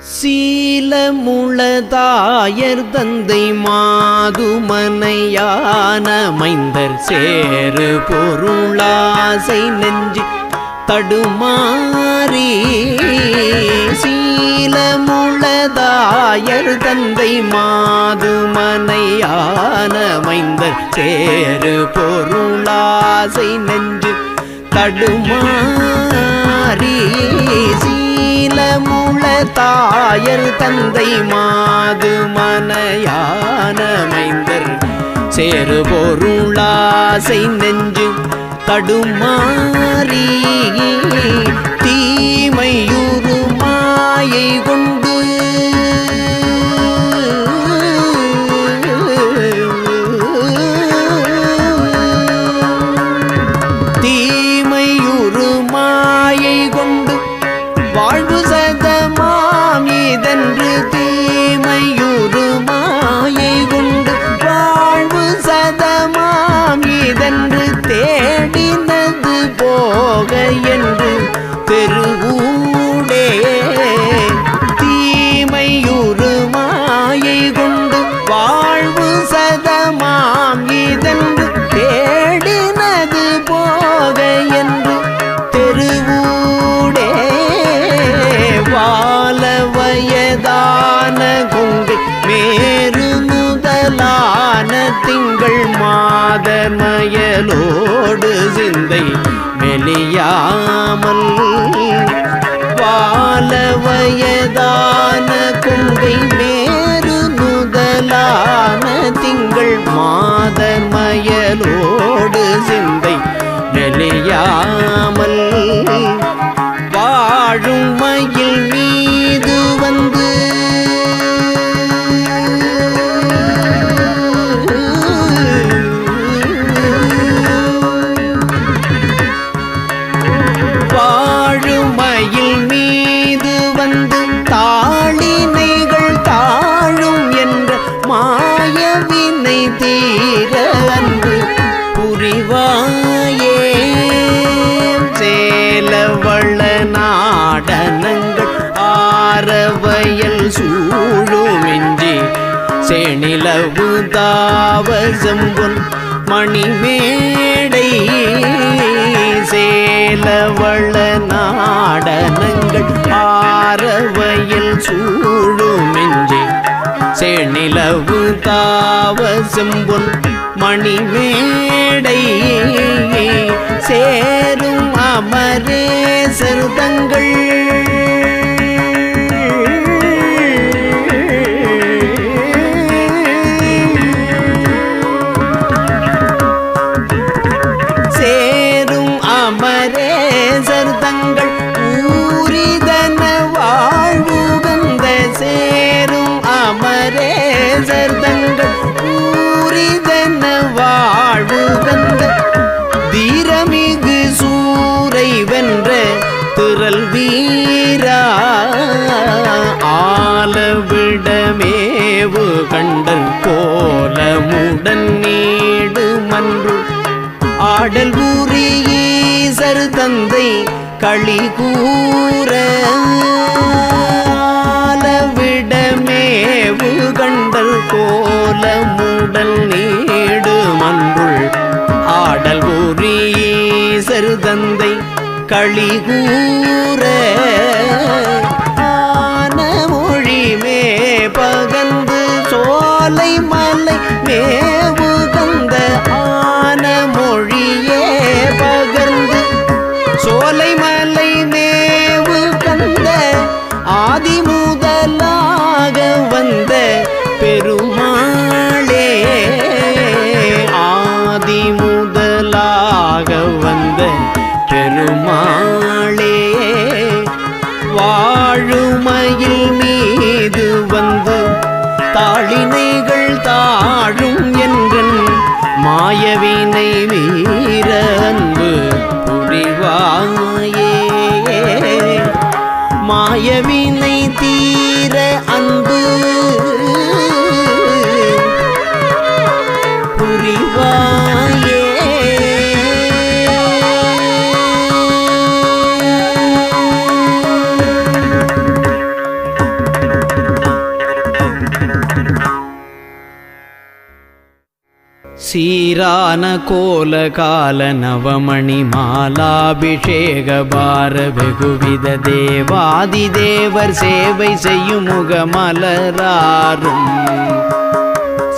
சீலமுளதாயர் தந்தை மாதுமனையான மைந்தர் சேரு பொருளாசை நெஞ்சு தடுமாறி. சீலமுளதாயர் தந்தை மாதுமனையான மைந்தர் சேரு பொருளாசை நெஞ்சு தடுமாறி சீலமுள தாயர் தந்தை மாது மனையானமைந்தர் சேரு பொருளாசை நெஞ்சு தடுமாறி தீமையுறு மாயை கொண்டு செயலோடு சிந்தை நெளியாமல் வாழும் மயில் மீது வந்து வாழும் மயில் மீது வந்து தாளினைகள் தாழும் என்ற மாயவினை தீர செணிலவு தாவசம்பொன் மணிமேடை சேலவள நாடனங்கள் ஆரவயல் சூழுமின்றி செணிலவு தாவசம்பொன் மணிமேடை சேரும் அமரேசர் தங்கள் ஆலவிடமேவு கண்டல் கோலமுடன் நீடு மன்று. ஆடல் ஊரீசர் தந்தை களி கூற ஆலவிடமேவு கண்டல் கோலமுடல் நீடு மன்றுள். ஆடல் ஊரீசர் தந்தை களி கூற மலை மேவு மாயவினை வீர அன்பு புரிவாயே. மாயவினை தீ சீரான கோல கால நவமணி மாலாபிஷேக பார வெகுவித தேவாதி தேவர் சேவை செய்யும் முகமலராரும்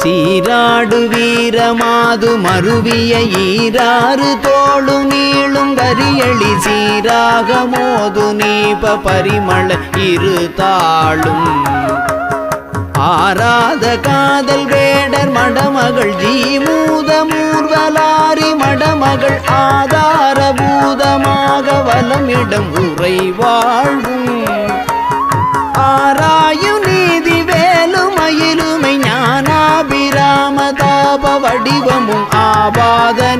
சீராடு வீரமாது மருவிய ஈராறு தோளு நீளும் கரியளி சீராக மோது நீப பரிமள இரு தாளும் ஆராத காதல் வேடர் மடமகள் ஜீமூதமும் மூர்வலாரி மடமகள் ஆதார பூதமாக வலமிடம் உரை வாழ்வும். ஆராயு நீதி வேலுமயிலுமை ஞானாபிராமதாப வடிவமும் ஆபாதன.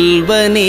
முதல்வனே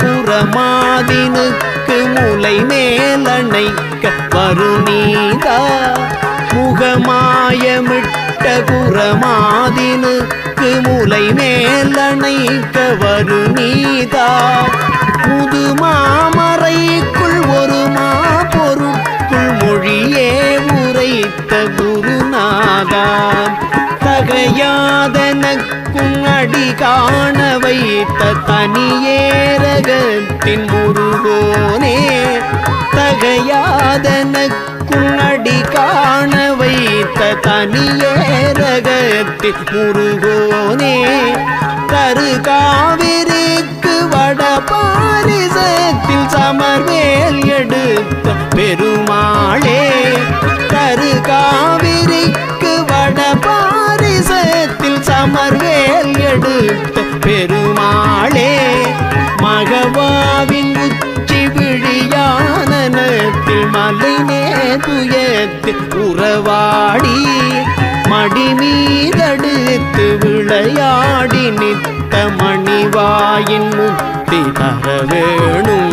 குரமாதினுக்கு முலை மேலணைக்க வருநீதா? முகமாயமிட்ட குரமாதினுக்கு முலை மேலணைக்க வருநீதா? முதுமாமறைக்குள் ஒரு மா பொருட்குள் மொழியே உரைத்த குருநாதா? தகையாதனக்கும் காண வைத்த தனியேரகத்தின் முருகோனே தகையாதனக்கும் அடி காண வைத்த தனியேரகத்தின் முருகோனே தரு காவிரிக்கு வட பாரிசத்தில் சமர்வேல் எடுத்த பெருமாளே தரு காவிரி அமர்வேல் எடுத்த பெருமாளே மகவாவின் உச்சி விழியானத்தில் மலை துயத்து உறவாடி மடி மீதடுத்து விளையாடி நித்த மணிவாயின் முத்தி தர வேணும்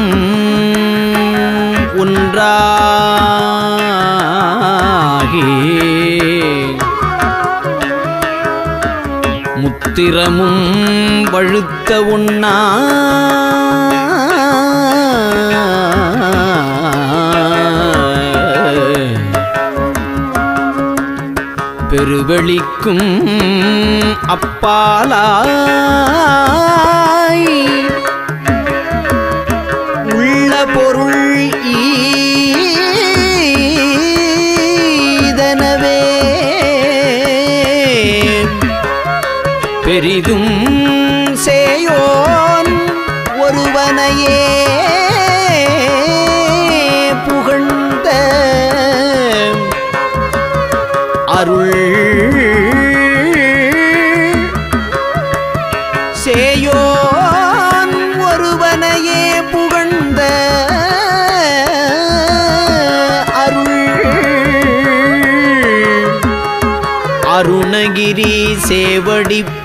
ஒன்றாகி முத்திரமும் வழுத்த உண்ணா. பெருவெளிக்கும் அப்பாலாய்.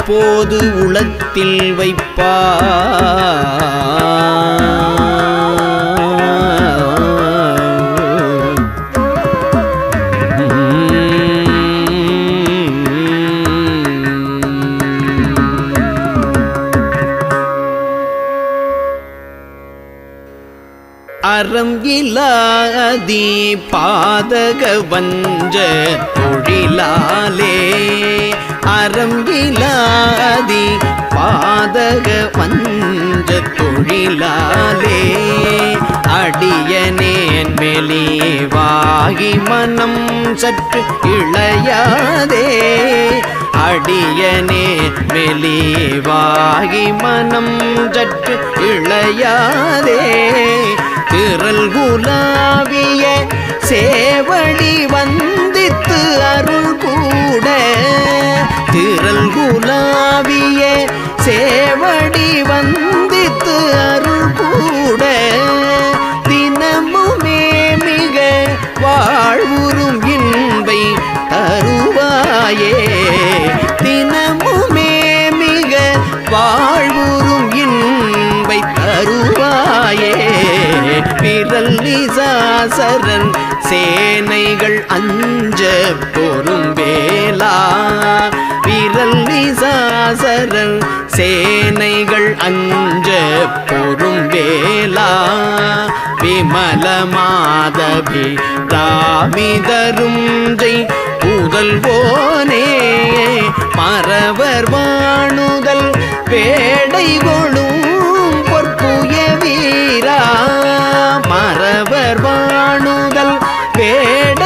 அப்போது உளத்தில் வைப்பா. அறம் இலாதி பாதக வஞ்ச தொழிலாலே அறம்பிலாதி பாதக வஞ்ச தொழிலாலே அடியனேன் மெலிவாகி மனம் சற்று இளையாதே. அடியனே மெலிவாகி மனம் சற்று இளையாதே. திரல் குலாவிய சேவடி வந்தித்து அருள் கூட திரள் குலாவிய சேவடி வந்தித்து அருள் கூட தினமுமே மிக வாழ்வுறும் இன்பை தருவாயே. தினமுமே மிக வாழ்வுறும் இன்பை தருவாயே. பிறல் நிசாசரன் சேனைகள் அஞ்ச பொறும் வேலா விரல்லி சேனைகள் அஞ்ச பொறும் வேலா விமல மாதவி தாமிதரும் ஜெய். புதல்வோனே மறவர் வாணுதல் பேடை கொளும் பொற்புய வீரா. மறவர் வாணுதல் பேடை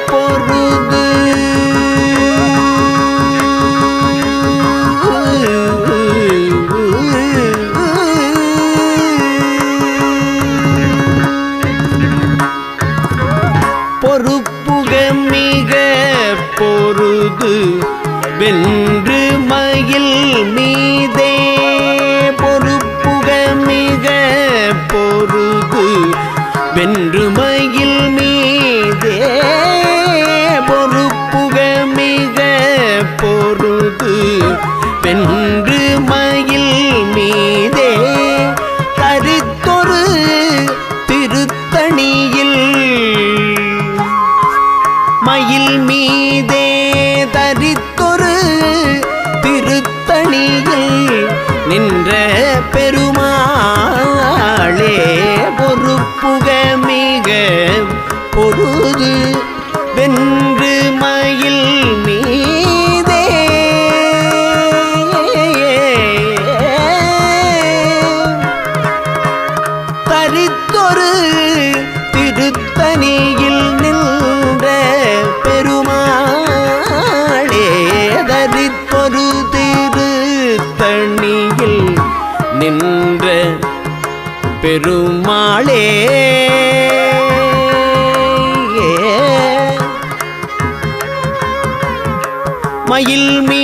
பெருமாளே. மயில் மீ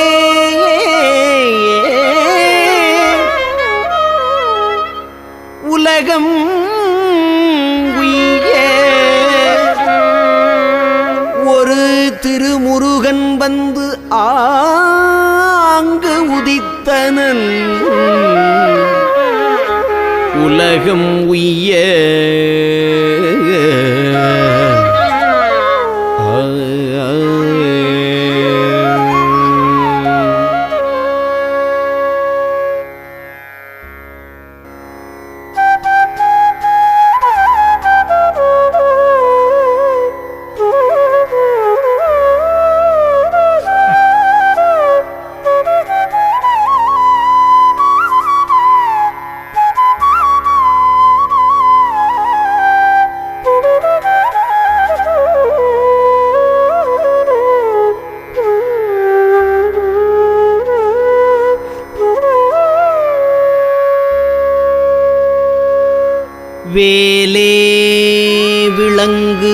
உலகம் உய்ய